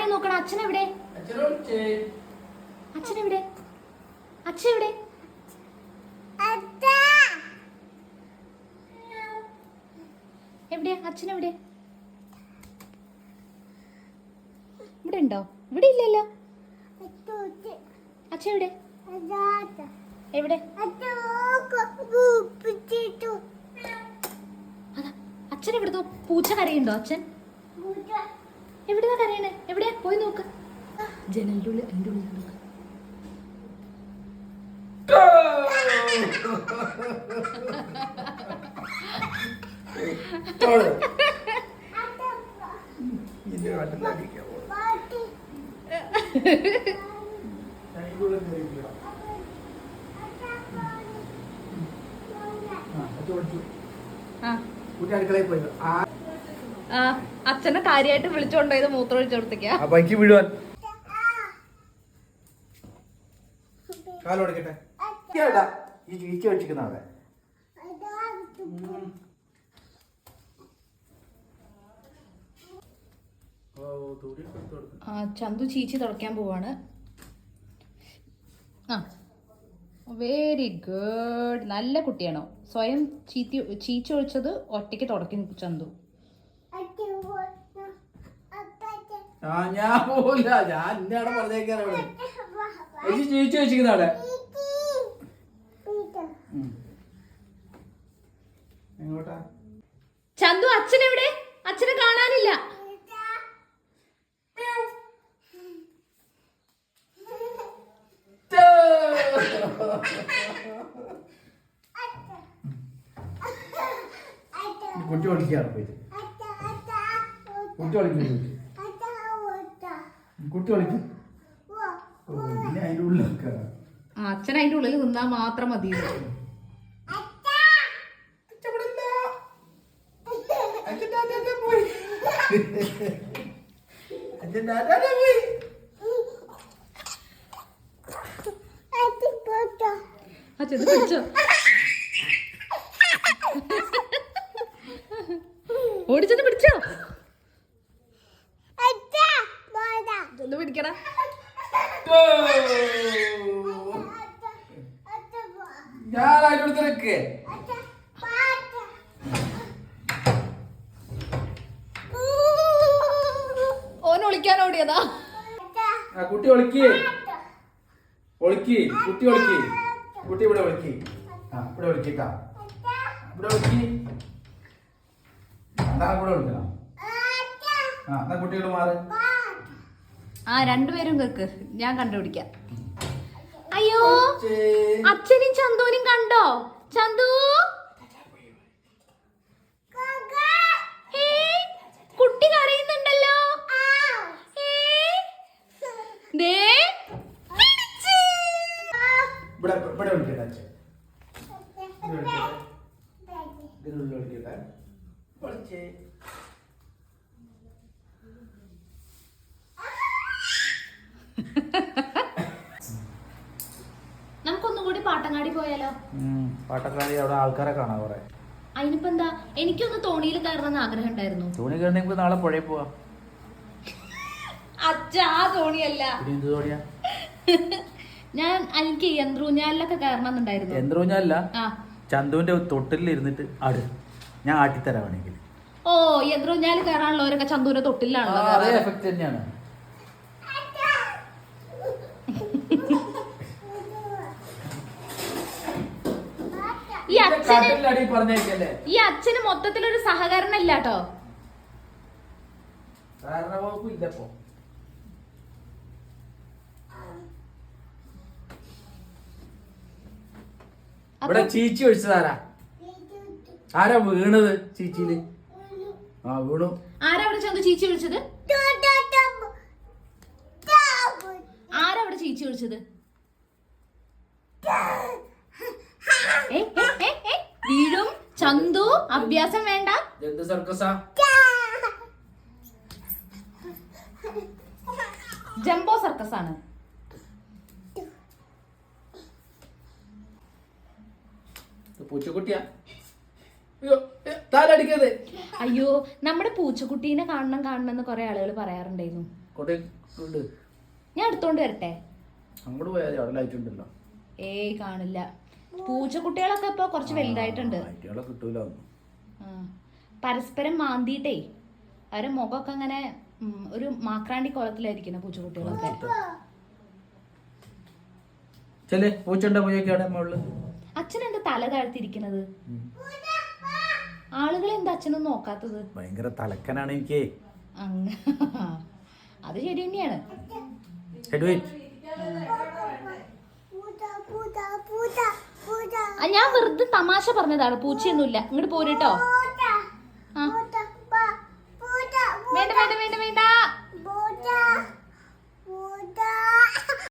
ആരെയും നോക്കണം? അച്ഛൻ എവിടെ അച്ഛൻ എവിടെ അച്ഛൻ എവിടെ? എവിടെയാ അച്ഛൻ എവിടെ ഇവിടെ ഉണ്ടോ? ഇവിടെ ഇല്ലല്ലോ. അച്ഛൻ എവിടെ? എവിടെ അച്ഛൻ എവിടുന്നോ പൂച്ച കരയുണ്ടോ അച്ഛൻ? എവിടുന്നാ കരയണേ? എവിടെയാ? പോയി നോക്ക്. ജനലിന്റെ ഉള്ളിൽ എന്റെ ഉള്ളിൽ നോക്ക് ആ കുട്ടി അടുക്കളയിൽ പോയി. ആ. അച്ഛനെ കാര്യമായിട്ട് വിളിച്ചോണ്ടോയത് മൂത്രം ഒഴിച്ചു കൊടുത്തേക്കാ. ആ ബൈക്ക് വീഴുവാൻ കാലോടിക്കട്ടെ. വെച്ചിരിക്കുന്ന അവിടെ. ചന്തു ചീച്ചി തുടയ്ക്കാൻ പോവാണ്. ആ വെരി ഗുഡ് നല്ല കുട്ടിയാണോ? സ്വയം ചീത്തി ചീച്ചൊഴിച്ചത് ഒറ്റയ്ക്ക് തുടക്കി ചന്തു. ആ ഞാൻ പോവില്ല. ഞാൻ എന്നെ അവിടെ പറഞ്ഞേക്കാൻ അവിടെ. ചേച്ചി ചീച്ച വെച്ചിരിക്കുന്ന അവിടെ. എങ്ങോട്ടാ? ചന്തു അച്ഛൻ എവിടെ? അച്ഛനെ കാണാനില്ല. കുട്ടി പഠിക്കാറ് പോയിട്ട്. കുട്ടി ഒളിക്കും കുട്ടി കളിക്കും. പിന്നെ അതിന്റെ ഉള്ളിലൊക്കെ അച്ഛൻ അതിന്റെ ഉള്ളിൽ നിന്നാ മാത്രം മതി. അച്ഛൻ പിടിച്ചോ ഓടിച്ചെന്ന് പിടിച്ചോ ചെന്ന് പിടിക്കടാ ഞാൻ അതിനടുത്ത് നിൽക്കേ ഓൻ ഒളിക്കാൻ ഓടിയതാ. ആ കുട്ടി ഒളിക്ക്. ഒളിക്ക്. കുട്ടി ഒളിക്ക്. കുട്ടി ഇവിടെ ഒളിക്ക്. ആ ഇവിടെ ഒളിക്കിട്ടാ ഇവിടെ ഒളിക്ക്. അതാ കൂടെ ഒളിക്കണം. ആ എന്നാ കുട്ടികൾ മാറ്. ആ രണ്ടുപേരും കേക്ക്. ഞാൻ കണ്ടുപിടിക്കാം. അയ്യോ അച്ഛനും ചന്തുവിനും കണ്ടോ? ചന്തു? കുട്ടി കരയുന്നുണ്ടല്ലോ. ഇവിടെ ഇവിടെ ഒളിക്കട്ടെ അച്ഛൻ ഇവിടെ ഒളിക്കട്ടെ ഇതിനുള്ളിൽ ഒളിക്കട്ടെ ഒളിച്ചേ നമുക്കൊന്നും കൂടി പോയാലോ? പാട്ടക്കാടി അവിടെ ആൾക്കാരെ കാണാ കുറെ. അതിനിപ്പോ എന്താ എനിക്കൊന്ന് തോണിയിൽ കയറണം ആഗ്രഹം ഉണ്ടായിരുന്നു തോണി കയറണെങ്കിൽ നാളെ പുഴയിൽ പോവാ. അച്ഛാ ആ തോണിയല്ല. ഞാൻ എനിക്ക് യന്ത്രൂഞ്ഞാലിലൊക്കെ കയറണം എന്നുണ്ടായിരുന്നു എന്തോഞ്ഞല്ല ആ. ചന്തുവിന്റെ തൊട്ടിലിൽ ഇരുന്നിട്ട് ആട്. ഞാൻ ആട്ടിത്തരാ വേണമെങ്കിൽ. ഓ യന്ത്രൂഞ്ഞാൽ കയറാനുള്ളവരൊക്കെ ചന്തുവിന്റെ തൊട്ടിലാണല്ലോ. എഫക്ട് തന്നെയാണ്. ഈ അച്ഛന് ഈ അച്ഛന് മൊത്തത്തിലൊരു സഹകരണം ഇല്ല കേട്ടോ ഇവിടെ ചീച്ചി ഒഴിച്ചതാരാ? ആരാ വീണത് ചീച്ചിയിൽ? ആ വീണു. ആരാ അവിടെ ചെന്ന് ചീച്ചി വിളിച്ചത് ആരാ അവിടെ ചീച്ചി ഏ, വീഴും. ചന്തു അഭ്യാസം വേണ്ട. സർക്കസാ? ജംബോ സർക്കസ് ആണ് പൂച്ചക്കുട്ടിയാ. അയ്യോ, ഏ, താലടിക്കരുത്. അയ്യോ നമ്മുടെ പൂച്ചക്കുട്ടീനെ കാണണം കാണണം എന്ന് കുറെ ആളുകൾ പറയാറുണ്ടായിരുന്നു. ഞാൻ എടുത്തോണ്ട് വരട്ടെ. അങ്ങോട്ട് പോയാൽ അവിടെ ലൈറ്റ് ഉണ്ടല്ലോ. ഏയ് കാണില്ല. പൂച്ചക്കുട്ടികളൊക്കെ ഇപ്പൊ കുറച്ച് വലുതായിട്ടുണ്ട്. പരസ്പരം മാന്തിയിട്ടേ അവരെ മുഖമൊക്കെ അങ്ങനെ ഒരു മാക്രാണ്ടി കോലത്തിലായിരിക്കുന്ന പൂച്ചക്കുട്ടികളൊക്കെ. അച്ഛൻ എന്താ തല താഴ്ത്തിരിക്കുന്നത് ആളുകൾ എന്താ അച്ഛനൊന്നും നോക്കാത്തത്? ഭയങ്കര തലക്കനാണ് എനിക്ക്. അങ്ങ് അത് ശരി തന്നെയാണ്. ഹെഡ് പൂച്ച ആ, ഞാൻ വെറുതെ തമാശ പറഞ്ഞതാണ്. പൂച്ചയൊന്നുമില്ല. ഇങ്ങോട്ട് പോരട്ടോ വേണ്ട വേണ്ട വേണ്ട വേണ്ട.